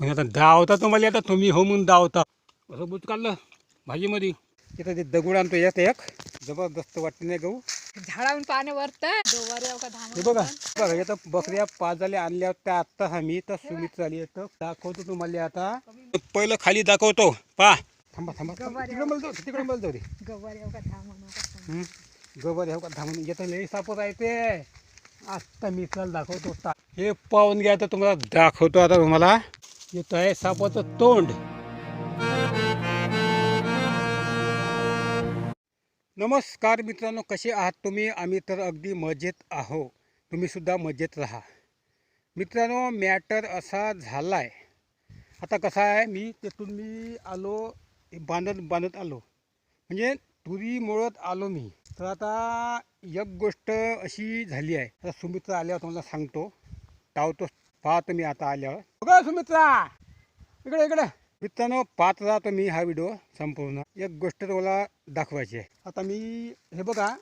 पण आता दावता तुम्हाला आता तुम्ही हो म्हणून दावता. असं बुच काढलं भाजीमध्ये. इथं ते दगड आणतो यात एक. जबरदस्त वाटते नाही गहू. झाडावून पाणी वरत. गवारे का हे बघा बघा इथं बकऱ्या पाच झाल्या आणल्या त्या आत्ता आम्ही. तर सुमित झाली तर दाखवतो तुम्हाला आता. पहिलं खाली दाखवतो. पा थांबा थांबा. तिकडे मला जाऊ तिकडे मला जाऊ दे. हं? गबर हे का धामून येतं लई सापत आहे ते. आत्ता मी चाल दाखवतो. ता- हे पाहून घ्या तर तुम्हाला दाखवतो आता तुम्हाला. येत आहे सापाचं तोंड. नमस्कार मित्रांनो कसे आहात तुम्ही? आम्ही तर अगदी मजेत आहो. तुम्हीसुद्धा मजेत राहा. मित्रांनो मॅटर असा झाला आहे आता कसा आहे? मी तिथून मी आलो बांधत बांधत आलो. म्हणजे तुरी मोळत आलो मी. तर आता एक गोष्ट अशी झाली आहे. आता सुमित्र आल्यावर तुम्हाला सांगतो. टावतो पाहतो मी आता आल्यावर. बघा सुमित्रा! इकडे इकडे. मित्रांनो पाहत राहतो मी हा व्हिडिओ संपूर्ण. एक गोष्ट तुम्हाला दाखवायची आहे. आता मी हे बघा.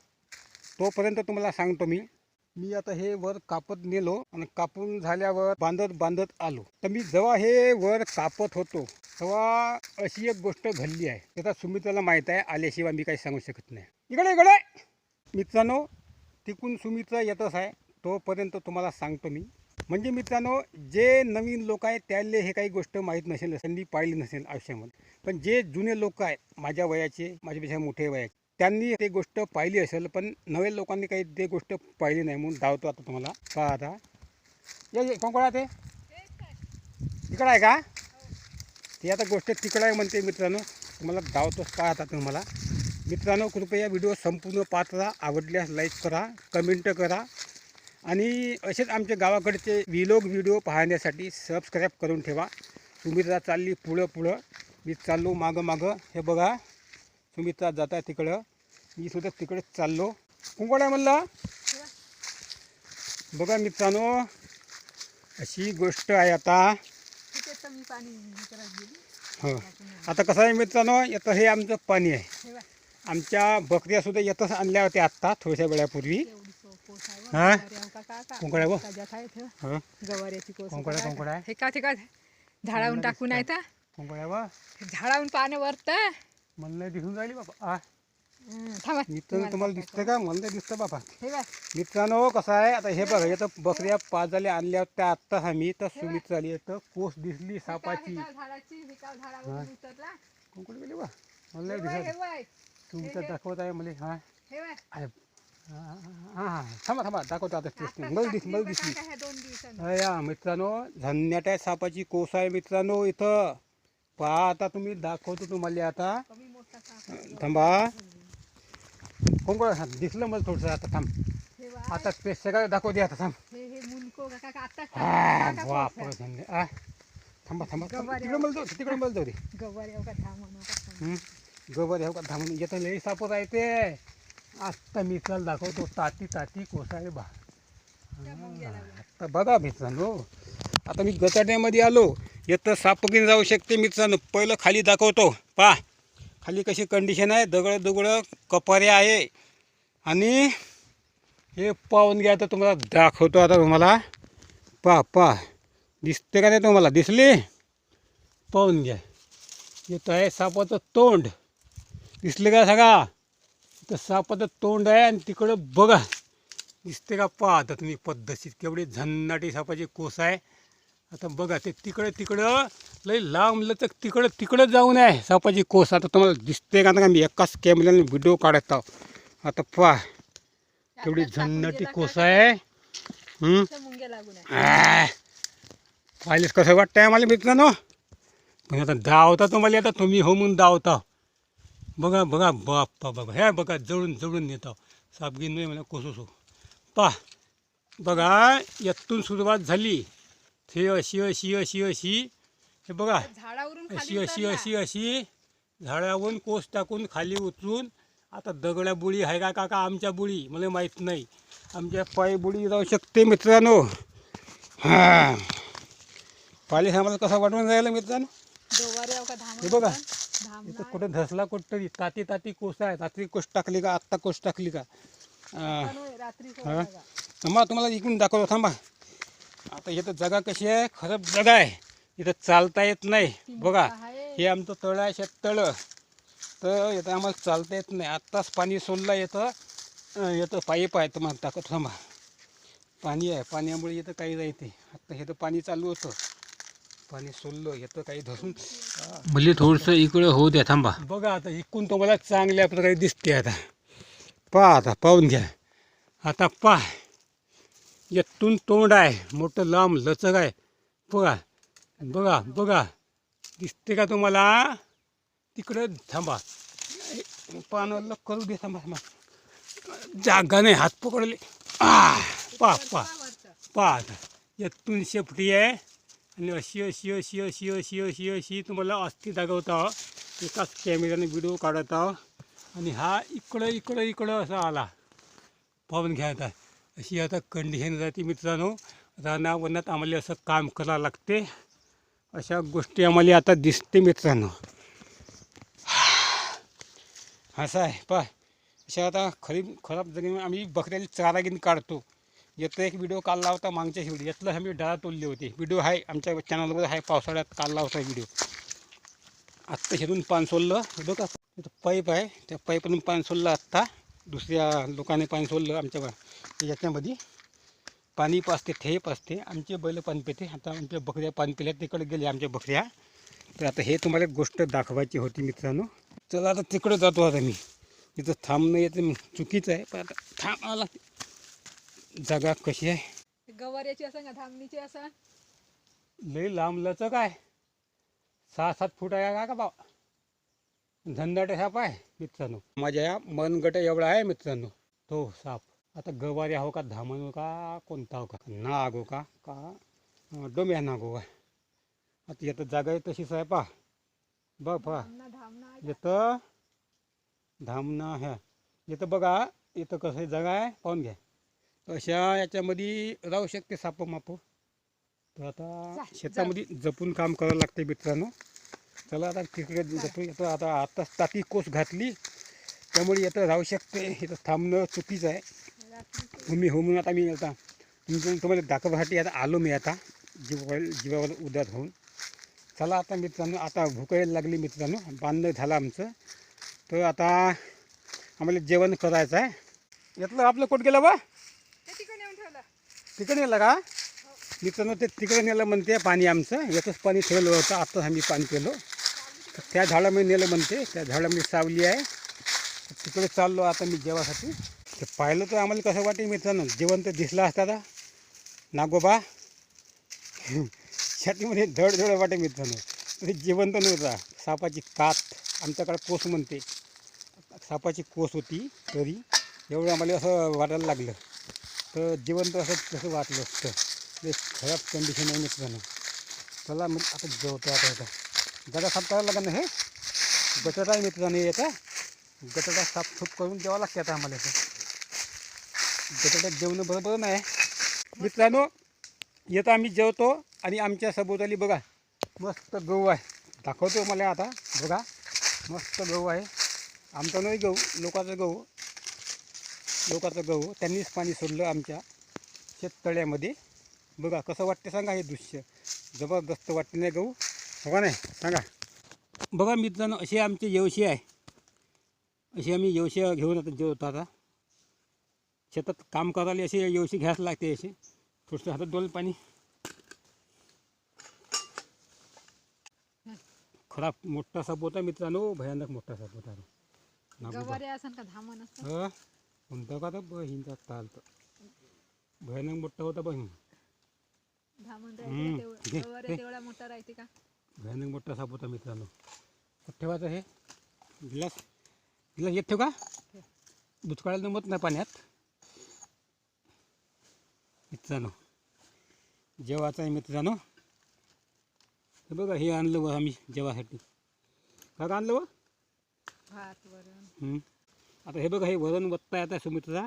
तोपर्यंत तुम्हाला सांगतो मी. मी आता हे वर कापत नेलो आणि कापून झाल्यावर बांधत बांधत आलो. तर मी जेव्हा हे वर कापत होतो तेव्हा अशी एक गोष्ट घडली आहे. त्याचा सुमित्राला माहीत आहे आल्याशिवाय मी काही सांगू शकत नाही. इकडे इकडे. मित्रांनो तिकून सुमित्रा येतच आहे. तोपर्यंत तुम्हाला सांगतो मी. म्हणजे मित्रांनो जे नवीन लोक आहेत त्याले हे काही गोष्ट माहीत नसेल त्यांनी पाहिली नसेल आयुष्यामध्ये. पण जे जुने लोक आहेत माझ्या वयाचे माझ्यापेक्षा मोठे वयाचे त्यांनी ते गोष्ट पाहिली असेल पण नव्या लोकांनी काही ते गोष्ट पाहिली नाही म्हणून धावतो आता तुम्हाला. पहा आता. ये ये कोण कोणा ते? तिकडं आहे का? ते आता गोष्ट तिकडं आहे म्हणते मित्रांनो. तुम्हाला धावतोच पहा आता तुम्हाला. मित्रांनो कृपया व्हिडिओ संपूर्ण पाहत राहा. आवडल्यास लाईक करा कमेंट करा. आणि असेच आमच्या गावाकडचे विलोग व्हिडिओ पाहण्यासाठी सबस्क्राईब करून ठेवा. सुमित्रा चालली पुढं पुढं. मी चाललो मागं मागं. हे बघा. सुमित्रा जाता तिकडं. मी सुद्धा तिकडे चाललो. कुंकड आहे म्हणलं? बघा मित्रांनो. अशी गोष्ट आहे आता. मी हो. आता कसं आहे मित्रांनो? येतं हे आमचं पाणी आहे. आमच्या बकऱ्यासुद्धा येतच आणल्या होत्या आत्ता थोड्याशा वेळापूर्वी. हां? सो- कोस आहे व. हा? हो. हो कोस. हे का ते का झाडावून टाकून आहे तर कोंकड आहे बा. झाडावून पाणी वरत. मला नाही दिसून राहिली बाबा आ. थांबा. मित्रांनो तुम्हाला दिसतं का? मला नाही दिसतं बाबा हे बघ. मित्रांनो कसं आहे? आता हे बघा येतं बकऱ्या पाच झाल्या आणल्या त्या आत्ताच आम्ही तर सुमित झाली. येतं कोस दिसली सापाची. का झाडाची का झाडावरून उतरला? कोंकड गेली बा. मला हे नाही. हे दिसत तुमचं दाखवत आहे मला. हां. हे बघ. हां हां थांबा थांबा दाखवतो आता आता मला दिस मला दिसली. अया मित्रांनो झन्याट्या सापाची कोस आहे मित्रांनो इथं पहा आता तुम्ही दाखवतो तुम्हाला आता. थांबा हां दिसलं मला थोडंसं आता थांब आता ते सगळं दाखवू दे आता थांब हे मुनको का का आता का- का बाप कोस आहे? धन्य आ थांबा थांबा थांबा. गवारी तिकडे मला जाऊ तिकडे मला जाऊ दे गवारे हो का. हं? गबर हे का थांबून येतं लई सापत आहे ते आत्ता मी चल दाखवतो ताती ताती कोसाळे बा. आता बघा मित्रांनो. आता मी गचाट्यामध्ये आलो. येतं सापकीन जाऊ शकते मित्रांनो. पहिलं खाली दाखवतो. पा खाली कशी कंडिशन आहे? दगड दगड कपारे आहे. आणि हे पाहून घ्या तर तुम्हाला दाखवतो आता तुम्हाला. पा पा दिसते का नाही तुम्हाला? दिसली? पाहून घ्या. येत आहे सापाचं तोंड. दिसले का सगळा? तर सापाचं तोंड आहे आणि तिकडं बघा. दिसते का पहा आता तुम्ही पद्धतशीर. केवढी झन्नाटी सापाची कोस आहे. आता बघा ते तिकडं तिकडं लई लांब लचक तिकडं तिकडं जाऊन आहे सापाची कोस. आता तुम्हाला दिसते का ना मी एकाच कॅमेऱ्याने व्हिडिओ काढत आहो. आता पहा. केवढी झन्नाटी कोस हं? आह. पाहिलेच कसं वाटतंय आम्हाला मित्रांनो? पण आता धावता तुम्हाला आता तुम्ही हो म्हणून धावता. बघा बघा बाप्पा बघा हे बघा जळून जळून नेता. सापगीन नाही मला कोसोसो. पा बघा यातून सुरुवात झाली. हे अशी अशी अशी अशी. हे बघा. अशी अशी. अशी अशी. झाडावरून कोस टाकून खाली उतरून आता दगड्या बुळी आहे का काका? आमच्या बुळी मला माहीत नाही. आमच्या पायी बुळी जाऊ शकते मित्रांनो. हां. पाली आम्हाला कसं वाटून राहिलं मित्रांनो? हे बघा. इथं कुठं धसला कुठतरी ताती ताती कोस आहे. रात्री कोस टाकली का आत्ता कोस टाकली का? हा? थांबा तुम्हाला इकडून दाखवतो थांबा. आता इथं जागा कशी आहे? खराब जागा आहे. इथं चालता येत नाही. बघा. हे आमचं तळ आहे शेततळं. तर इथं आम्हाला चालता येत नाही. आत्ताच पाणी सोडलं येतं येतं पाईप आहे तुम्हाला टाकत थांबा. पाणी आहे. पाण्यामुळे येतं काही नाही ते आत्ता हे तर पाणी चालू होतं. पाणी सोडलं येतं काही धरून. म्हणजे थोडंसं इकडं होऊ द्या थांबा. बघा आता इकडून तुम्हाला चांगल्या प्रकारे दिसते आता. पहा आता पाहून घ्या. आता पहा. यातून तोंड आहे मोठं लांब लचक आहे. बघा बघा बघा. दिसते का तुम्हाला? तिकडं थांबा. पानं करू दे थांबा थांबा. जागा नाही हात पकडले. आ पा पा. पा आता. यातून शेपटी आहे. आणि अशी अशी अशी अशी अशी अशी अशी तुम्हाला अस्थि दाखवता. एकाच कॅमेऱ्याने व्हिडिओ काढत. आहो आणि हा इकडं इकडं इकडं असा आला. पाहून घ्यायचा अशी आता कंडिशन जाते मित्रांनो. रानावनात आम्हाला असं काम करावं लागते. अशा गोष्टी आम्हाला आता दिसते मित्रांनो. असं आहे. पा अशा आता खरी खराब जमीन आम्ही बकऱ्याला चारा घेऊन काढतो. याचा एक व्हिडिओ काढला होता मागच्या शेवटी. यातलं आम्ही डाळा तोडली होती. व्हिडिओ आहे आमच्या चॅनलवर आहे पावसाळ्यात काढला होता व्हिडिओ आत्ता शेतून पान सोडलं. व्हिडिओ का पाईप आहे. त्या पाईपमधून पान सोडलं आत्ता. दुसऱ्या लोकांनी पाणी सोडलं आमच्या याच्यामध्ये. पाणी पाचते ठे पाचते आमचे बैल पाणी पिते. आता आमच्या बकऱ्या पाणी पिल्या तिकडे गेले आमच्या बकऱ्या. तर आता हे तुम्हाला एक गोष्ट दाखवायची होती मित्रांनो. चला आता तिकडे जातो आता मी. इथं थांबणं येतं चुकीचं आहे पण आता थांबावं लागते. जागा कशी आहे? गवाऱ्याची असं का धामणीची असं? लई लांब लचक आहे. सहा सात फूट आहे का का बा झंझाटे साप आहे मित्रांनो. माझ्या या मनगट एवढा आहे मित्रांनो. तो साप. आता गवारी हो का धामण हो का कोणता हो का? नाग हो का का? डोम्या नाग हो का आता येतं जागा आहे तशीच आहे पा बघ पा धामणा धामणा आहे. येतं धामणा ह्या येतं बघा येतं कसं जागा आहे पाहून घ्या. अशा याच्यामध्ये राहू शकते साप माप तर आता शेतामध्ये जपून काम करावं लागते मित्रांनो. चला आता तिकडे जपून येतं. आता आताच टाकी कोस घातली. त्यामुळे येतं राहू शकते. इथं थांबणं चुकीचं आहे. मी हो म्हणून आता मी आता तुमचं तुम्हाला दाखवण्यासाठी आता आलो मी आता. जीवावर जीवावर उदार होऊन. चला आता मित्रांनो आता भूक यायला लागली मित्रांनो. बांधणं झालं आमचं. तर आता आम्हाला जेवण करायचं आहे. यातलं आपलं कोट गेलं बा ते तिकडे नेऊन ठेवलं तिकडे नेलं का? मित्रांनो ते तिकडे नेलं म्हणते पाणी आमचं. याचंच पाणी ठेवलं होतं. आत्ताच आम्ही पाणी पिलो. तर त्या झाडामध्ये नेलं म्हणते. त्या झाडामध्ये सावली आहे. तर तिकडे चाललो आता मी जेवासाठी. ते पाहिलं तर आम्हाला कसं वाटेल मित्रांनो. जेवण तर दिसलं असता आता. नागोबा. छातीमध्ये धड धड वाटे मित्रांनो. तरी जेवण तर नव्हता सापाची कात आमच्याकडे कोस म्हणते. सापाची कोस होती तरी एवढं आम्हाला असं वाटायला लागलं. तर जेवण तर असं तसं वाटलं असतं. ते खराब कंडिशन आहे मित्रांनो. चला मग आता जेवतो आता येतं गटा साफ करायला लागेल ना हे? गटाटा आहे मित्रांनो येतं गटाटा साफसूफ करून द्यावं लागते आता आम्हाला असं गटाटात जेवणं बरोबर नाही. मित्रांनो येतं आम्ही जेवतो आणि आमच्या सभोवताली बघा मस्त गहू आहे. दाखवतो मला आता. बघा मस्त गहू आहे. आमचा नाही गहू लोकांचा गहू. लोकांचं गहू त्यांनीच पाणी सोडलं आमच्या शेततळ्यामध्ये. बघा कसं वाटते सांगा हे दृश्य. जबरदस्त वाटते नाही गहू? बघा नाही सांगा. बघा मित्रांनो असे आमचे येवशी आहे. असे आम्ही येवशी घेऊन आता जेवतो आता. शेतात काम करायला असे येवशी घ्यायला लागते असे थोडंसं हातात डोल पाणी. खराब मोठा साप होता मित्रांनो भयानक मोठा साप होता. असं का बहीणचा चालतं भयानक मोठा होता बहीण. धामण हम्म. राहते तेवढं. घे, गवाऱ्या घे. तेवढा मोठा राहते का? भयानक मोठा साप होता मित्रांनो. कुठं ठेवायचं हे? गिलास? गिलास येत ठेव का? दुष्काळाला नमत नाही पाण्यात. मित्रांनो जेवायचं आहे मित्रांनो. हे बघा हे आणलं व आम्ही जेवासाठी. का का आणलं व भात वरण. हं. आता हे बघा हे वरण वत्ता आता सुमित्रा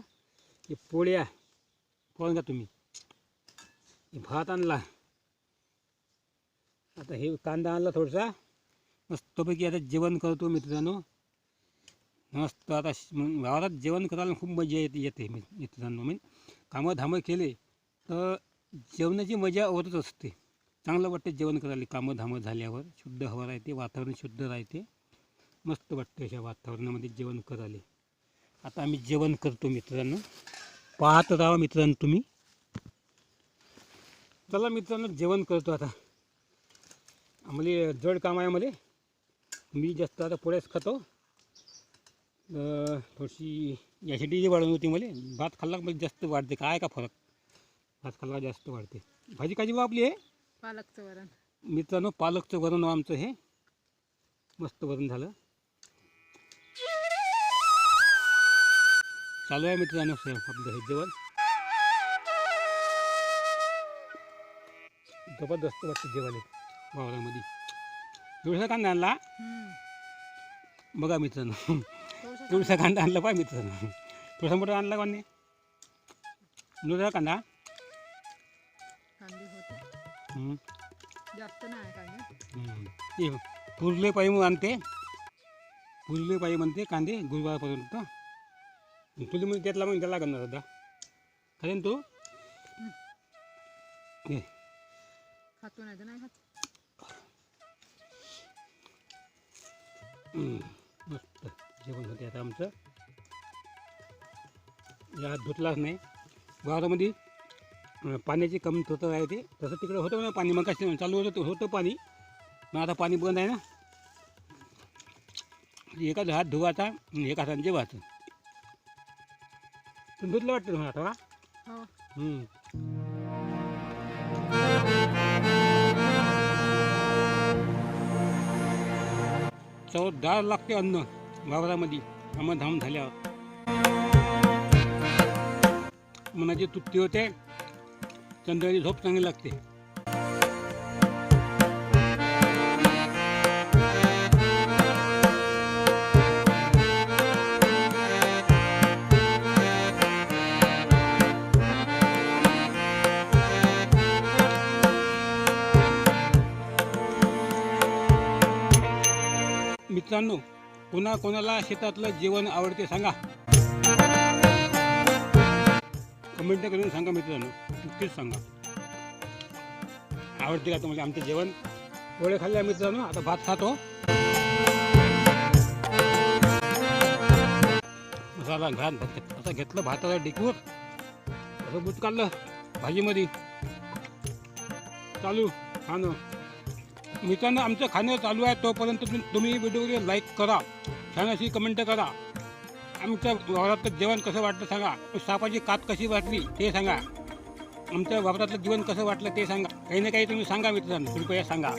हे पोळ्या पाहून का तुम्ही. भात आणला. आता हे कांदा आणला थोडासा. मस्तपैकी आता जेवण करतो मित्रांनो. मस्त आता श- वावरात जेवण करायला खूप मजा येते येते मी मित्रांनो. मी कामं धामं केले तर जेवणाची मजा होतच असते. चांगलं वाटते जेवण करायला. कामं धामं झाल्यावर शुद्ध हवा राहते वातावरण शुद्ध राहते. मस्त वाटते अशा वातावरणामध्ये जेवण करायला. आता आम्ही जेवण करतो मित्रांनो. पाहत राहा मित्रांनो तुम्ही. चला मित्रांनो जेवण करतो आता. आम्हाला जड काम आहे मला मी जास्त आता पोळ्याच खातो. थोडीशी ॲसिडिटी वाढवून होती मला भात खाल्ला मला जास्त वाढते? काय का फरक? भात खाल्ला जास्त वाढते? भाजी काजी बा आपली आहे पालकचं वरण. मित्रांनो पालकचं वरण आमचं हे. मस्त वरण झालं. चालू आहे मित्रांनो से- आपलं हे जेवण जबरदस्त वाटतं जेवायला. वावरामध्ये. तुळसा कांदा आणला. बघा मित्रांनो. तुळसा कांदा आणला पाय मित्रांनो. तुळसा मोठा आणला का नाही? नुसा कांदा? कांदे होते. हम्म. जास्त नाही कांदे. हम्म. ते पुरले आणते. पुरले पायी म्हणते कांदे गुरुवारपर्यंत. तुला मग त्यातला मग त्याला होता खाली ना तू? खातो नाही तर नाही खात. मस्त. जेवण होते आता आमचं. या हात धुतलाच नाही. वावरामध्ये पाण्याची कमतरता आहे ते. तसं तिकडे होतं ना पाणी. मग कशी चालू होतं होतं पाणी. मग आता पाणी बंद आहे ना. एकाच हात धुवायचा आणि एका हाताने जेवायचं. धुतलं वाटतं तुम्हाला का हो? हम्म. चवदार लागते अन्न वावरामध्ये धाम झाल्यावर. मनाची तुट्टी होते संध्याकाळी झोप चांगली लागते. मित्रांनो कुणा कोणाला शेतातलं जेवण आवडते सांगा. कमेंट करून सांगा मित्रांनो नक्कीच सांगा. आवडते का तुम्हाला आमचं जेवण? पोळे खाल्ल्या मित्रांनो आता भात खातो. मसाला घाण भात असं घेतलं भाताला डिकूर. असं बुट काढलं भाजीमध्ये. चालू खाणं. मित्रांनो आमचं खाणं चालू आहे तोपर्यंत तुम्ही तुम्ही लाईक करा. छान अशी कमेंट करा. आमच्या वावरातलं जेवण कसं वाटलं सांगा. सापाची कात कशी वाटली ते सांगा. आमच्या वावरातलं जीवन कसं वाटलं ते सांगा. काही ना काही तुम्ही सांगा मित्रांनो कृपया सांगा.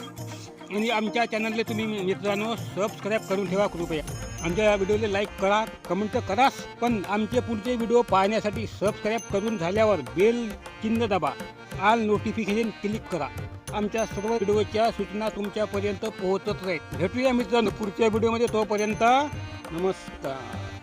आणि आमच्या चॅनलला तुम्ही मित्रांनो सबस्क्राईब करून ठेवा कृपया. आमच्या व्हिडिओला लाईक करा कमेंट कराच पण आमचे पुढचे व्हिडिओ पाहण्यासाठी सबस्क्राईब करून झाल्यावर बेल चिन्ह दाबा. आल नोटिफिकेशन क्लिक करा. आमच्या सर्व व्हिडिओच्या सूचना तुमच्यापर्यंत पोहोचत राहील भेटूया मित्रांनो पुढच्या व्हिडिओमध्ये तोपर्यंत नमस्कार.